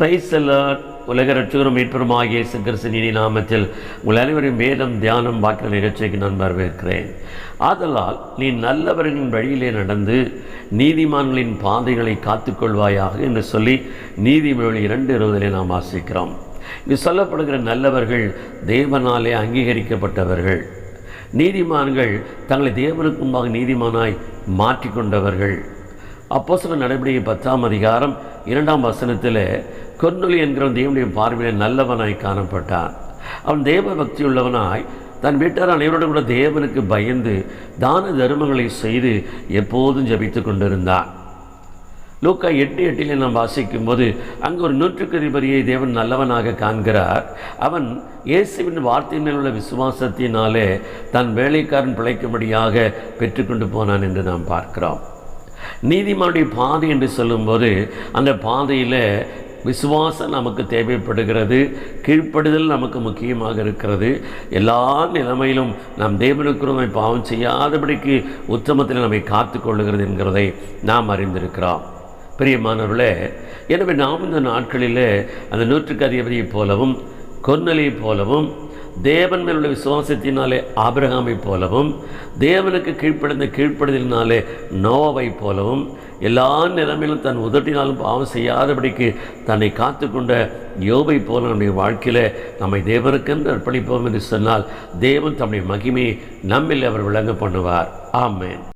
Price எல்லாம் உலக ரட்சகரும் மீட்பெருமாகிய இயேசு நாமத்தில் உங்கள் அனைவரும் வேதம் தியானம் வாக்கிற நிகழ்ச்சிக்கு நான் வரவேற்கிறேன். ஆதலால் நீ நல்லவர்களின் வழியிலே நடந்து நீதிமான்களின் பாதைகளை காத்துக்கொள்வாயாக என்று சொல்லி நீதிமொழி இரண்டு இருபதிலே நாம் வாசிக்கிறோம். இது சொல்லப்படுகிற நல்லவர்கள் தேவனாலே அங்கீகரிக்கப்பட்டவர்கள். நீதிமான்கள் தங்களை தேவனுக்கு முன்பாக நீதிமானாய் மாற்றிக்கொண்டவர்கள். அப்போ சில நடவடிக்கை பத்தாம் அதிகாரம் இரண்டாம் வசனத்தில் கொர்நொலி என்கிற தேவனுடைய பார்வையில் நல்லவனாய் காணப்பட்டான். அவன் தேவ பக்தி உள்ளவனாய் தன் வீட்டார் அனைவரோடு கூட தேவனுக்கு பயந்து தான தர்மங்களை செய்து எப்போதும் ஜபித்து கொண்டிருந்தான். லூக்கா எட்டு எட்டிலே நாம் வாசிக்கும் போது அங்கு ஒரு நூற்றுக்கு அதிபதியை தேவன் நல்லவனாக காண்கிறார். அவன் இயேசுவின் வார்த்தையின் மேல் உள்ள விசுவாசத்தினாலே தன் வேலைக்காரன் பிழைக்கும்படியாக பெற்றுக்கொண்டு போனான் என்று நாம் பார்க்கிறோம். நீதிமானுடைய பாதை என்று சொல்லும்போது அந்த பாதையில் விசுவாசம் நமக்கு தேவைப்படுகிறது கீழ்ப்படுதல் நமக்கு முக்கியமாக இருக்கிறது. எல்லா நிலைமையிலும் நாம் தேவனுக்குறமை பாவம் செய்யாதபடிக்கு உத்தமத்தில் நம்மை காத்து கொள்ளுகிறது என்கிறதை நாம் அறிந்திருக்கிறோம். பிரியமானவர்களே எனவே நாம் இந்த நாட்களில் அந்த நூற்றுக்கு அதிபதியைப் போலவும் கொன்னலையைப் போலவும் தேவன் மேலுள்ள விசுவாசத்தினாலே ஆபிரகாமைப் போலவும் தேவனுக்கு கீழ்ப்படைந்த கீழ்ப்படுதலினாலே நோவை போலவும் எல்லா நிலைமையிலும் தன் உதட்டினாலும் பாவம் செய்யாதபடிக்கு தன்னை காத்துக்கொண்ட யோபை போல நம்முடைய வாழ்க்கையில் நம்மை தேவனுக்கென்று அர்ப்பணிப்போம் என்று சொன்னால் தேவன் தம்முடைய மகிமையை நம்மில் அவர் விளங்க பண்ணுவார். ஆமேன்.